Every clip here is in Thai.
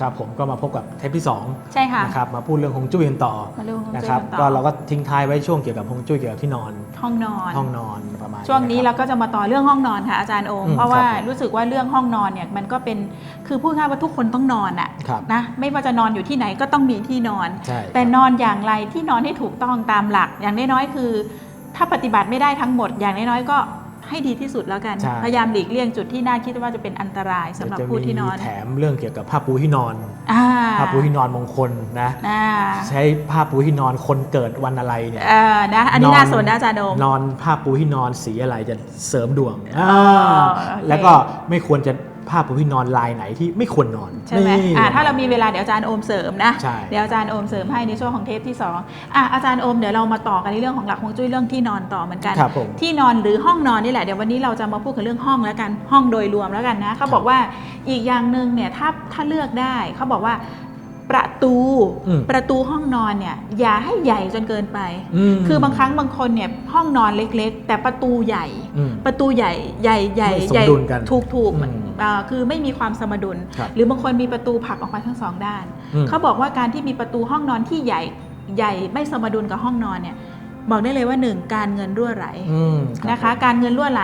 ครับผมก็มาพบกับเทปที่2ใช่ค่ะนะครับมาพูดเรื่องฮวงจุ้ยกันต่อมาเรื่องฮวงจุ้ยนะครับกันต่อก็เราก็ทิ้งท้ายไว้ช่วงเกี่ยวกับฮวงจุ้ยเกี่ยวกับที่นอนห้องนอน ห้องนอนประมาณช่วงนี้ะคเรารับก็จะมาต่อเรื่องห้องนอนค่ะอาจารย์โอมอืมเพราะว่าครับผมรู้สึกว่าเรื่องห้องนอนเนี่ยมันก็เป็นคือพูดง่ายว่าทุกคนต้องนอนอะครับ นะไม่ว่าจะนอนอยู่ที่ไหนก็ต้องมีที่นอน ใช่แต่นอนอย่างไรที่นอนให้ถูกต้องตามหลัก อย่างน้อยๆคือ ถ้าปฏิบัติไม่ได้ทั้งหมดอย่างน้อยๆก็ ให้ดีที่สุดแล้วกัน ใช่ พยายามหลีกเลี่ยงจุดที่น่าคิดว่าจะเป็นอันตรายสำหรับเดี๋ยวจะผู้ที่นอนมีแถมเรื่องเกี่ยวกับผ้าปูที่นอน อ่าผ้าปูที่นอนมงคลนะ อ่าใช้ผ้าปูที่นอนคนเกิดวันอะไรเนี่ยเออนะอันนี้น่าสนนะอาจารย์โอมนอนผ้าปูที่นอนสีอะไรจะเสริมดวงอ๋ออ่าโอเค แล้วก็ไม่ควรจะ ผ้าปูที่นอนลายไหนที่ไม่ควรนอนใช่ไหมนี่อ่าถ้าเรามีเวลาเดี๋ยวอาจารย์โอมเสริมนะใช่เดี๋ยวอาจารย์โอมเสริมให้ในช่วงของเทปที่2อะอาจารย์โอมเดี๋ยวเรามาต่อกันในเรื่องของหลักฮวงจุ้ยเรื่องที่นอนต่อเหมือนกันครับผมที่นอนหรือห้องนอนนี่แหละเดี๋ยววันนี้เราจะมาพูดกันเรื่องห้องแล้วกันห้องโดยรวมแล้วกันนะเขาบอกว่าอีกอย่างหนึ่งเนี่ยถ้าถ้าเลือกได้เขาบอกว่า ประตูอืมประตูห้องนอนเนี่ยอย่าให้ใหญ่จนเกินไปมคือบางครั้งบางคนเนี่ยห้องนอนเล็กๆ แต่ประตูใหญ่อืมประตูใหญ่ใหญ่ใหญ่ไม่สมใหญ่ดุลกันถูกถูกอืมอ่าคือไม่มีความสมดุลครับหรือบางคนมีประตูผลักออกไปทั้งสองด้านอืมเขาบอกว่าการที่มีประตูห้องนอนที่ใหญ่ใหญ่ไม่สมดุลกับห้องนอนเนี่ย บอกได้เลยว่าหนึ่งการเงินรั่วไหลอืมรับนะคะ การเงินรั่วไหล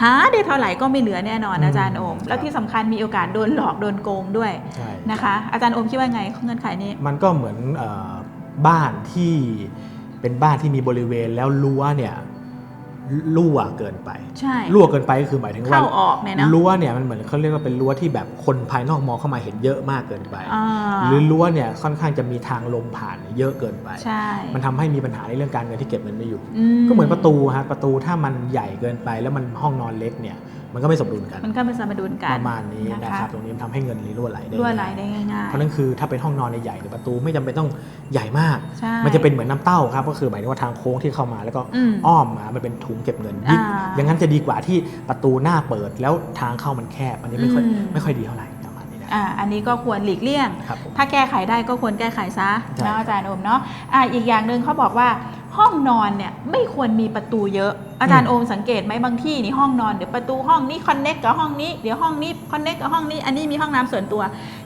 หาได้เท่าไหร่ก็ไม่เหลือแน่นอนอืมอาจารย์โอมครับแล้วที่สำคัญมีโอกาสโดนหลอกโดนโกงด้วยใช่นะคะ อาจารย์โอมคิดว่าไงเงื่อนไขนี้ มันก็เหมือนเออบ้านที่เป็นบ้านที่มีบริเวณแล้วรั้วเนี่ย รั่วเกินไป ใช่ รั่วเกินไปก็คือหมายถึงว่าเข้าออกเนี่ยนะรั้วเนี่ยมันเหมือนเขาเรียกว่าเป็นรั้วที่แบบคนภายนอกมองเข้ามาเห็นเยอะมากเกินไป อ่าหรือรั้วเนี่ยค่อนข้างจะมีทางลมผ่านเยอะเกินไป ใช่มันทำให้มีปัญหาในเรื่องการเงินที่เก็บเงินไม่อยู่อืก็เหมือนประตูฮะประตูถ้ามันใหญ่เกินไปแล้วมันห้องนอนเล็กเนี่ย มันก็ไม่สมดุลกัน มันก็เป็นสมดุลกันประมาณนี้นะนะคะครับตรงนี้มันทำให้เงินรั่วไหลได้รั่วไหลได้ง่ายเพราะนั่นคือถ้าเป็นห้องนอนใหญ่ๆเนี่ยประตูไม่จำเป็นต้องใหญ่มากๆใช่มันจะเป็นเหมือนน้ำเต้าครับก็คือหมายถึงว่าทางโค้งที่เข้ามาแล้วก็อืมอ้อมมามันเป็นถุงเก็บเงินยิ่งอ่าอย่างนั้นจะดีกว่าที่ประตูหน้าเปิดแล้วทางเข้ามันแคบอันนี้ไม่ค่อยอืมไม่ค่อยดีเท่าไหร่ประมาณนี้นะอ่าอันนี้ก็ควรหลีกเลี่ยงครับผมถ้าแก้ไขได้ก็ควรแก้ไขซะใช่นะอาจารย์โอมเนาะอ่าอีกอย่างหนึ่งเขาบอกว่า ห้องนอนเนี่ยไม่ควรมีประตูเยอะ อาจารย์โอมสังเกตไหมบางที่นี่ห้องนอนเดี๋ยวประตูห้องนี้คอนเน็กกับห้องนี้เดี๋ยวห้องนี้คอนเน็กกับห้องนี้อันนี้มีห้องน้ำส่วนตัว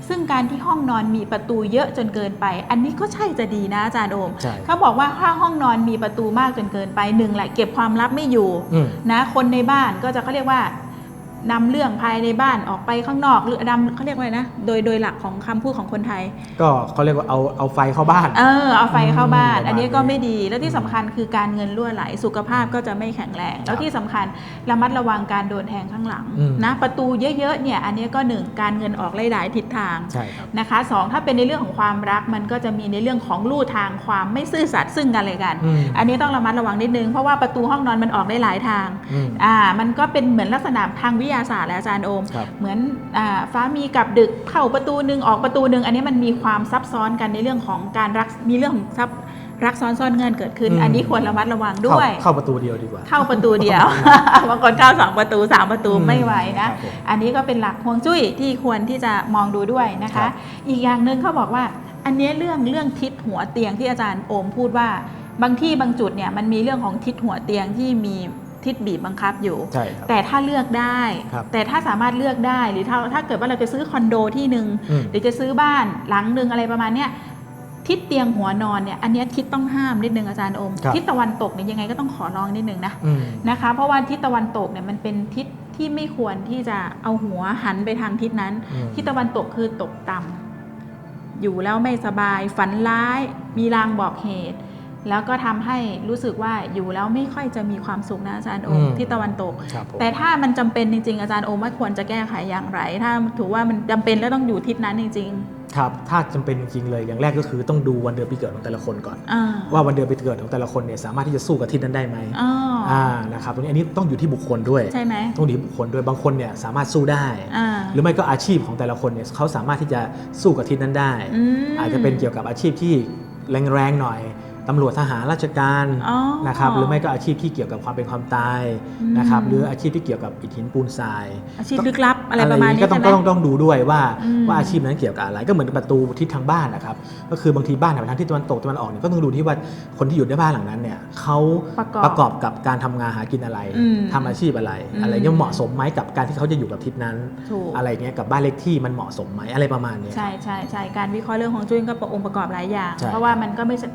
ซึ่งการที่ห้องนอนมีประตูเยอะจนเกินไป อันนี้ก็ใช่จะดีนะอาจารย์โอมใช่เขาบอกว่าถ้าห้องนอนมีประตูมากจนเกินไปหนึ่งแหละเก็บความลับไม่อยู่อืมนะคนในบ้านก็จะเขาเรียกว่า นำเรื่องภายในบ้านออกไปข้างนอกหรือนำเขาเรียกว่าอะไรนะ โดยโดยหลักของคำพูดของคนไทย ก็เขาเรียกว่าเอาเอาไฟเข้าบ้าน เออเอาไฟเข้าบ้าน อืมอันนี้ก็ประมาณนี้ไม่ดีแล้วที่สำคัญคือการเงินรั่วไหลสุขภาพก็จะไม่แข็งแรง แล้วที่สำคัญระมัดระวังการโดนแทงข้างหลังอืม นะประตูเยอะๆเนี่ยอันนี้ก็หนึ่งการเงินออกหลายๆทิศทาง ใช่ครับ นะคะสองถ้าเป็นในเรื่องของความรักมันก็จะมีในเรื่องของลู่ทางความไม่ซื่อสัตย์ซึ่งกันและกัน อืม อันนี้ต้องระมัดระวังนิดนึง เพราะว่าประตูห้องนอนมันออกได้หลายทางอืม อ่ามันก็เป็นเหมือนลักษณะทางวิทยาศาสตร์แหละอาจารย์โอมครับเหมือนอ่าฟ้ามีกับดึกเข้าประตูหนึ่งออกประตูหนึ่งอันนี้มันมีความซับซ้อนกันในเรื่องของการรักมีเรื่องของซับรักซ้อนซ่อนเงื่อนเกิดขึ้นอืมอันนี้ควรระมัดระวังด้วยเข้าเข้าประตูเดียวดีกว่า เข้าประตูเดียวบางคนเข้าสองประตูสามประตูอืมไม่ไหวนะครับผมอันนี้ก็เป็นหลักฮวงจุ้ยที่ควรที่จะมองดูด้วยนะครัคะบอีกอย่างหนึ่งเขาบอกว่า อันนี้เรื่องเรื่องทิศหัวเตียงที่อาจารย์โอมพูดว่า บางที่บางจุดเนี่ยมันมีเรื่องของทิศหัวเตียงที่มี ทิศบีบบังคับอยู่ ใช่ครับ แต่ถ้าเลือกได้ ครับแต่ถ้าสามารถเลือกได้หรือถ้าถ้าเกิดว่าเราจะซื้อคอนโดที่หนึ่งอืม หรือจะซื้อบ้านหลังหนึ่งอะไรประมาณเนี้ยทิศเตียงหัวนอนเนี่ยอันเนี้ยทิศต้องห้ามนิดนึงอาจารย์โอมครับ ทิศตะวันตกเนี่ยยังไงก็ต้องขอร้องนิดนึงนะ อืม นะคะเพราะว่าทิศตะวันตกเนี่ยมันเป็นทิศที่ไม่ควรที่จะเอาหัวหันไปทางทิศนั้น อืม ทิศตะวันตกคือตกต่ำอยู่แล้วไม่สบายฝันร้าย มีลางบอกเหตุ แล้วก็ทำให้รู้สึกว่าอยู่แล้วไม่ค่อยจะมีความสุขนะอาจารย์โอมอืมทิศตะวันตกครับผมแต่ถ้ามันจำเป็นจริง ๆ อาจารย์โอมว่าควรจะแก้ไขอย่างไร ถ้าถือว่ามันจำเป็นแล้วต้องอยู่ทิศนั้นจริงครับถ้าจำเป็นจริงๆเลยอย่างแรกก็คือต้องดูวันเดือนปีเกิดของแต่ละคนก่อนๆอ่าว่าวันเดือนปีเกิดของแต่ละคนเนี่ยสามารถที่จะสู้กับทิศนั้นได้ไหมอ๋อออ่านะครับตรงนี้อันนี้ต้องอยู่ที่บุคคลด้วยใช่ไหมต้องอยู่ที่บุคคลด้วยบางคนเนี่ยสามารถสู้ได้อ่าหรือไม่ก็อาชีพของแต่ละคนเนี่ยเขาสามารถที่จะสู้กับทิศนั้นได้อืมอาจจะเป็นเกี่ยวกับอาชีพที่แรงๆหน่อย ตำรวจทหารราชการอ๋อนะครับหรือไม่ก็อาชีพที่เกี่ยวกับความเป็นความตายอืมนะครับหรืออาชีพที่เกี่ยวกับอิฐหินปูนทราย อาชีพลึกลับอะไรประมาณนี้ก็ต้องใช่ไหมก็ต้องต้องดูด้วยว่าอืมว่าอาชีพนั้นเกี่ยวกับอะไรก็เหมือนประตูทิศทางบ้านนะครับก็คือบางทีบ้านในทางที่ตะวันตกตะวันออกเนี่ยก็ต้องดูที่ว่าคนที่อยู่ในบ้านหลังนั้นเนี่ยเขาประกอบประกอบกับการทำงานหากินอะไรอืมทำอาชีพอะไรอืมอะไรเงี้ยเหมาะสมไหมกับการที่เขาจะอยู่กับทิศนั้นถูกอะไรเงี้ยกับบ้านเลขที่มันเหมาะสมไหมอะไรประมาณเนี้ยใช่ใช่ใช่การวิเคราะห์เรื่องของจุ้ยก็ประองค์ประกอบหลายอย่างใช่เพราะว่ามันก็ไม่ใช่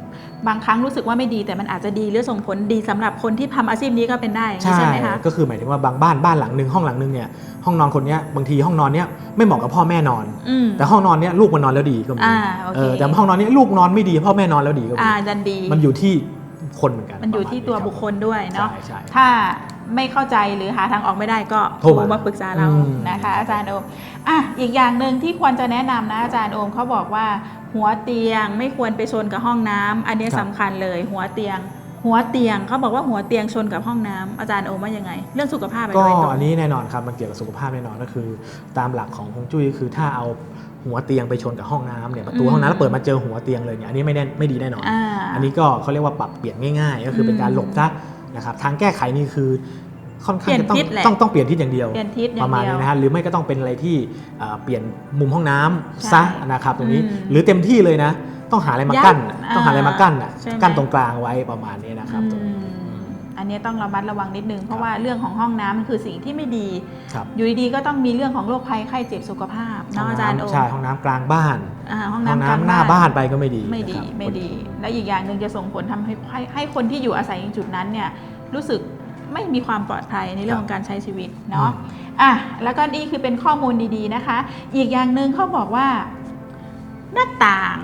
บางครั้งรู้สึกว่าไม่ดีแต่มันอาจจะดีหรือส่งผลดีสำหรับคนที่ทำอาชีพนี้ก็เป็นได้อย่างนี้ใช่ไหมคะก็คือหมายถึงว่าบางบ้านบ้านหลังหนึ่งห้องหลังหนึ่งเนี่ยห้องนอนคนเนี้ยบางทีห้องนอนเนี้ยไม่เหมาะกับพ่อแม่นอนอืมแต่ห้องนอนเนี้ยลูกมันนอนแล้วดีก็มีอ่าโอเคเออแต่ห้องนอนเนี้ยลูกนอนไม่ดีพ่อแม่นอนแล้วดีก็มีอ่าดันดีมันอยู่ที่คนเหมือนกันมันอยู่ที่ตัวบุคคลด้วยเนาะใช่ใช่ถ้าไม่เข้าใจหรือหาทางออกไม่ได้ก็โทรมามาปรึกษาเราอืมนะคะ อาจารย์โอมอะอีกอย่างหนึ่งที่ควรจะแนะนำนะอาจารย์โอมเขาบอกว่า หัวเตียงไม่ควรไปชนกับห้องน้ำอันนี้สำคัญเลย หัวเตียง หัวเตียงเขาบอกว่าหัวเตียงชนกับห้องน้ำอาจารย์โอมว่ายังไง เรื่องสุขภาพอะไรก็โดยตรงอันนี้แน่นอนครับมันเกี่ยวกับสุขภาพแน่นอนก็คือ ตามหลักของฮวงจุ้ยคือถ้าเอาหัวเตียงไปชนกับห้องน้ำเนี่ยประตูอืมห้องน้ำแล้วเปิดมาเจอหัวเตียงเลยเนี่ยอันนี้ไม่แน่ไม่ดีแน่นอนอ่าอันนี้ก็เขาเรียกว่าปรับเปลี่ยนง่าย ๆ ก็คือเป็นการหลบซะนะครับทางแก้ไขนี่คือ ค่อนข้างจะต้องเปลี่ยนทิศแหละต้องต้องเปลี่ยนทิศอย่างเดียว เปลี่ยนทิศอย่าประงมาณเดียวนี้นะฮะหรือไม่ก็ต้องเป็นอะไรที่เอ่อเปลี่ยนมุมห้องน้ำใช่ซะนะครับตรงนี้อืมหรือเต็มที่เลยนะ ต้องหาอะไรมากั้นยัดต้องหาอะไรมากั้นอะใช่ไหมกั้นตรงกลางไว้ประมาณนี้นะครับตรงอืนี้มอันนี้ต้องระมัดระวังนิดนึง เพราะว่าเรื่องของห้องน้ำมันคือสิ่งที่ไม่ดีครับอยู่ดีๆก็ต้องมีเรื่องของโรคภัยไข้เจ็บสุขภาพห้องเนาะอาจารย์โอน้ำมใช่ห้องน้ำกลางบ้านอ่าห้องห้องน้ำกลางน้ำหน้าบ้านไปก็ไม่ดี ไม่ดีนะครับไม่ดี แล้วอีกอย่างหนึ่งจะส่งผลทำให้ให้ให้คนที่อยู่อาศัยในจุดนั้นเนี่ยรู้สึก ไม่มีความปลอดภัยในเรื่องของการใช้ชีวิตเนาะอะแล้วก็นี่คือเป็นข้อมูลดีๆนะคะ อีกอย่างหนึ่งเขาบอกว่าหน้าต่าง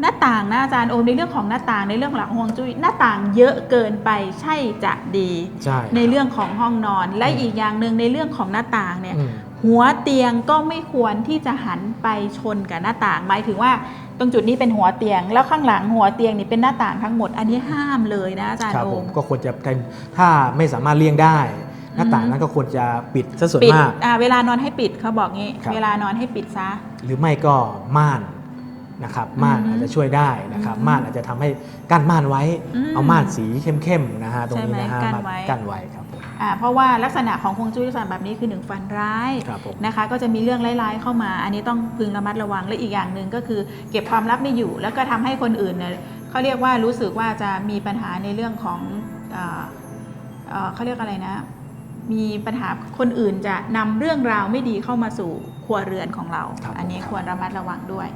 หน้าต่างนะอาจารย์โอมในเรื่องของหน้าต่างในเรื่องหลังฮวงจุ้ยหน้าต่างเยอะเกินไปใช่จะดีใช่ในเรื่องของห้องนอน และอืมอีกอย่างหนึ่งในเรื่องของหน้าต่างเนี่ยอืม หัวเตียงก็ไม่ควรที่จะหันไปชนกับหน้าต่าง หมายถึงว่าตรงจุดนี้เป็นหัวเตียง แล้วข้างหลังหัวเตียงนี่เป็นหน้าต่างทั้งหมด อันนี้ห้ามเลยนะอาจารคย์รับโอผมม ก็ควรจะเป็นถ้าไม่สามารถเลี่ยงได้ หน้าต่างนั้นก็ควรจะปิดซะส่วนปิดมาก อ่าเวลานอนให้ปิดเขาบอกงี้ ครับ เวลานอนให้ปิดซะ หรือไม่ก็ม่านนะครับม่านอืมอาจจะช่วยได้นะครับอืมม่านอาจจะทำให้กั้นม่านไว้ อืมเอาม่านสีเข้มๆนะฮะตรงนี้นะฮะใช่ไหมกั้นมาไว้กั้นไว้ครับผมอ่า เพราะว่าลักษณะของฮวงจุ้ยลักษณะแบบนี้คือหนึ่งฝันร้ายครับผมนะคะ ก็จะมีเรื่องร้ายๆเข้ามา อันนี้ต้องพึงระมัดระวังและอีกอย่างหนึ่งก็คือ เก็บความลับไม่อยู่ แล้วก็ทำให้คนอื่นเนี่ยเขาเรียกว่ารู้สึกว่าจะมีปัญหาในเรื่องของอ่าเอ่อเขาเรียกอะไรนะ มีปัญหาคนอื่นจะนำเรื่องราวไม่ดีเข้ามาสู่ ครัวเรือนของเราครับอันนี้ผมควรระมัดระวังด้วย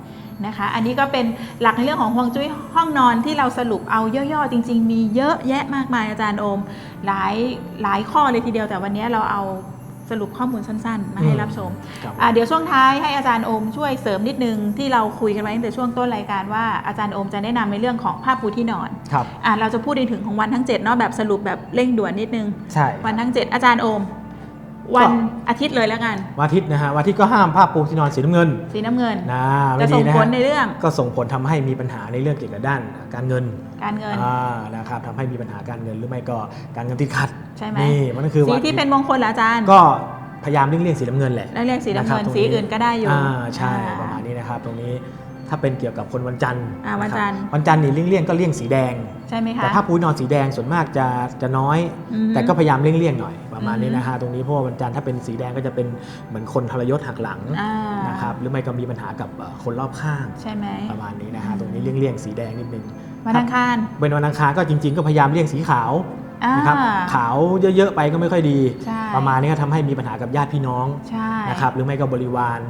นะคะ อันนี้ก็เป็นหลักในเรื่องของฮวงจุ้ยห้องนอนที่เราสรุปเอาย่อๆจริง ๆ มีเยอะแยะมากมายอาจารย์โอม หลายหลายข้อเลยทีเดียวแต่วันนี้เราเอาสรุปข้อมูลสั้น ๆ มาให้อืมรับชมครับอะเดี๋ยวช่วงท้ายให้อาจารย์โอมช่วยเสริมนิดนึงที่เราคุยกันไว้ตั้งแต่ช่วงต้นรายการว่าอาจารย์โอมจะแนะนำในเรื่องของผ้าปูที่นอนครับอะเราจะพูดในถึงของวันทั้ง7เนาะแบบสรุปแบบเร่งด่วนนิดนึงใช่วันทั้ง 7 อาจารย์โอม วันอาทิตย์เลยแล้วกัน วันอาทิตย์นะฮะวันอาทิตย์ก็ห้ามผ้าปูที่นอนสีน้ำเงิน สีน้ำเงินนะจะไม่ดีส่งนะผฮะลในเรื่อง ก็ส่งผลทำให้มีปัญหาในเรื่องเกี่ยวกับด้านการเงิน การเงินอ่านะครับทำให้มีปัญหาการเงินหรือไม่ก็การเงินติดขัดใช่ไหมนี่มันก็คือสีวันที่เป็นมงคลเหรออาจารย์ก็พยายามเลี่ยงเลี่ยงสีน้ำเงินแหละแล้วเรียกสีน้ำเงินนะครับตรงสีอื่นก็ได้อยู่อ่าใช่อ่าประมาณนี้นะครับตรงนี้ ถ้าเป็นเกี่ยวกับคนวันจันทร์อ่าวันจันทร์ะคบวันจันทร์นี่เลี่ยงเลี่ยงก็เลี่ยงสีแดง ใช่ไหมคะ แต่ถ้าปูนอนสีแดงส่วนมากจะจะน้อย อืมแต่ก็พยายามเลี่ยงเลี่ยงหน่อยประมาณนี้อืมนะฮะตรงนี้เพราะว่าวันจันทร์ถ้าเป็นสีแดงก็จะเป็นเหมือนคนทรยศหักหลังอ่านะครับหรือไม่ก็มีปัญหากับเอ่อคนรอบข้างใช่ไหมประมาณนี้นะฮะตรงนี้เลี่ยงเลี่ยงสีแดงนิดนึงวันอังคารเป็นวันอังคารก็จริง ๆ ก็พยายามเลี่ยงสีขาวอ่านะครับขาวเยอะๆไปก็ไม่ค่อยดี ใช่ประมาณนี้ก็ทำให้มีปัญหากับญาติพี่น้องใช่นะครับหรือไม่ก็บริวาร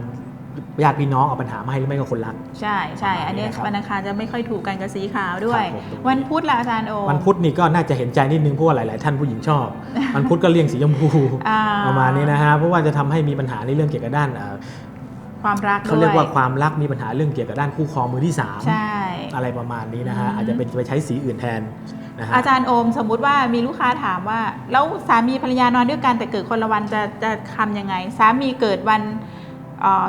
ญาติพี่น้องเอาปัญหามาให้หรือไม่ก็คนรัก ใช่ใช่ประมาณนี้อันนี้นะครับวันอังคารจะไม่ค่อยถูกกันกับสีขาวด้วยครับผมตรงนี้วันพุธละอาจารย์โอ วันพุธนี่ก็น่าจะเห็นใจนิดนึงเพราะว่าหลาย ๆ ท่านผู้หญิงชอบ วันพุธก็เลี่ยงสีชมพูอ่ประมาณนี้นะฮะเพราะว่าจะทำให้มีปัญหาในเรื่องเกี่ยวกับด้านเอ่อความรักเขาเรียกว่าด้ความรักมีปัญหาเรื่องเกี่ยวกับด้านคู่ครองมือที่สามใช่อะไรประมาณนี้นะฮะอืมอาจจะเป็นไปใช้สีอื่นแทนนะฮะอาจารย์โอมสมมุติว่ามีลูกค้าถามว่า แล้วสามีภรรยานอนด้วยกันแต่เกิดคนละวันจะจะทำยังไง สามีเกิดวันเอ่อ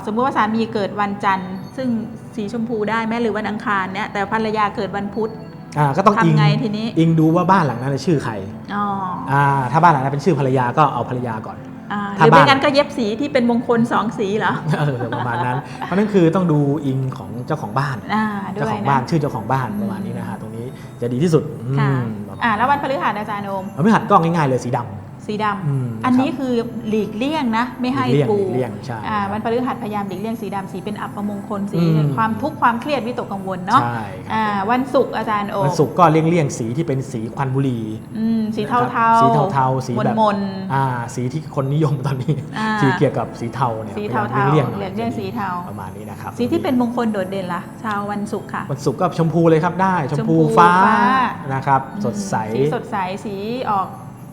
สมมุติว่าสามีเกิดวันจันทร์ ซึ่งสีชมพูได้ไหมหรือวันอังคารเนี่ยแต่ภรรยาเกิดวันพุธอ่าก็ต้องอิงทำไงทีนี้อิงดูว่าบ้านหลังนั้นชื่อใครอ๋ออ่าถ้าบ้านหลังนั้นเป็นชื่อภรรยาก็เอาภรรยาก่อนอ่าหถ้ารือไม่บ้านงั้นก็เย็บสีที่เป็นมงคลสองสีเหรอเออประมาณนั้น เพราะนั่นคือต้องดูอิงของเจ้าของบ้านอ่าด้เจ้าวยของนะบ้านชื่อเจ้าของบ้านอืมประมาณนี้นะฮะตรงนี้จะดีที่สุดค่ะอืมประมาณอ่าแล้ววันพฤหัสอาจารย์โอมวันพฤหัสก็ง่ายๆเลยสีดำ สีดำอืมอันนี้ครับคือหลีกเลี่ยงนะไม่ให้หลีกเลี่ยงปูหลีกเลี่ยงใช่อ่าครับวันพฤหัสพยายามหลีกเลี่ยงสีดำสีเป็นอัปมงคลสีอืมแห่งความทุกข์ความเครียดวิตกกังวลเนาะใช่คอ่ารับวันศุกร์อาจารย์โอมวันศุกร์ก็เลี่ยงเลี่ยงๆสีที่เป็นสีควันบุหรี่ อืมสีเทานะครับๆสีเทาๆสีแบบ มนอ่าสีที่คนนิยมตอนนี้อ่า สีเกี่ยวกับสีเทาเนี่ยสีพยยมเทาๆเลี่ยงๆหน่อยเลี่ยงเลี่ยงสีเทา ประมาณนี้นะครับๆสีที่เป็นมงคลโดดเด่นล่ะชาววันศุกร์ค่ะ วันศุกร์ก็ชมพูเลยครับได้ ชมชมพูพูฟ้าฟ้านะครับ สดใส สีสดใสสีออก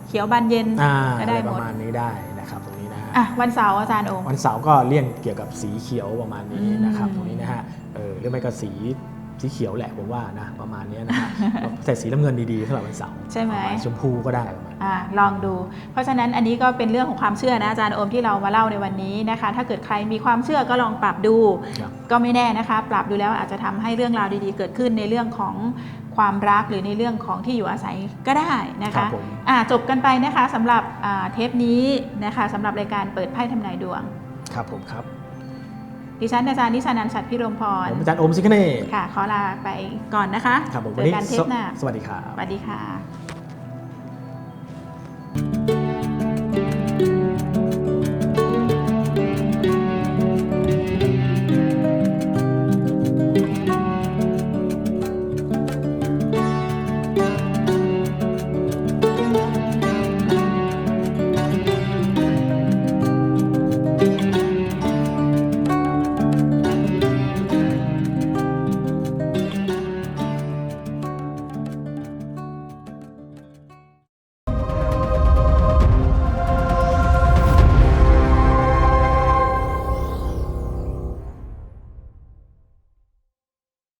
เขียวบานเย็นอ่าก็อะได้ไรหปมดระมาณนี้ได้นะครับตรงนี้นะฮะ อะวันเสาร์อาจารย์โอมวันเสาร์ก็เลี่ยงเกี่ยวกับสีเขียวประมาณนี้นะครับอืม ตรงนี้นะฮะเออหรือไม่ก็สีสีเขียวแหละผมว่านะประมาณนี้นะฮะ แต่สีน้ำเงินดีๆสำหรับวันเสาร์ใช่ไหม ประาณชมพูก็ได้ประมาณอ่าลองดู เพราะฉะนั้นอันนี้ก็เป็นเรื่องของความเชื่อนะอาจารย์โอมที่เรามาเล่าในวันนี้นะคะ ถ้าเกิดใครมีความเชื่อก็ลองปรับดู ครับ ก็ไม่แน่นะคะ ปรับดูแล้วอาจจะทำให้เรื่องราวดีๆ เกิดขึ้นในเรื่องของ ความรักหรือในเรื่องของที่อยู่อาศัยก็ได้นะครัคะบผมอ่าจบกันไปนะคะสำหรับอ่าเทปนี้นะคะสำหรับรายการเปิดไพ่ทำนายดวง ครับผมครับ ดิฉันอาจารย์นิชานันท์ฉัตรพิรมพรผมอาจารย์โอมซิคเน่ค่ะ ขอลาไปก่อนนะคะครับผมเจวันอนี้กันเทปหน้าสวัสดีครับสวัสดีค่ะ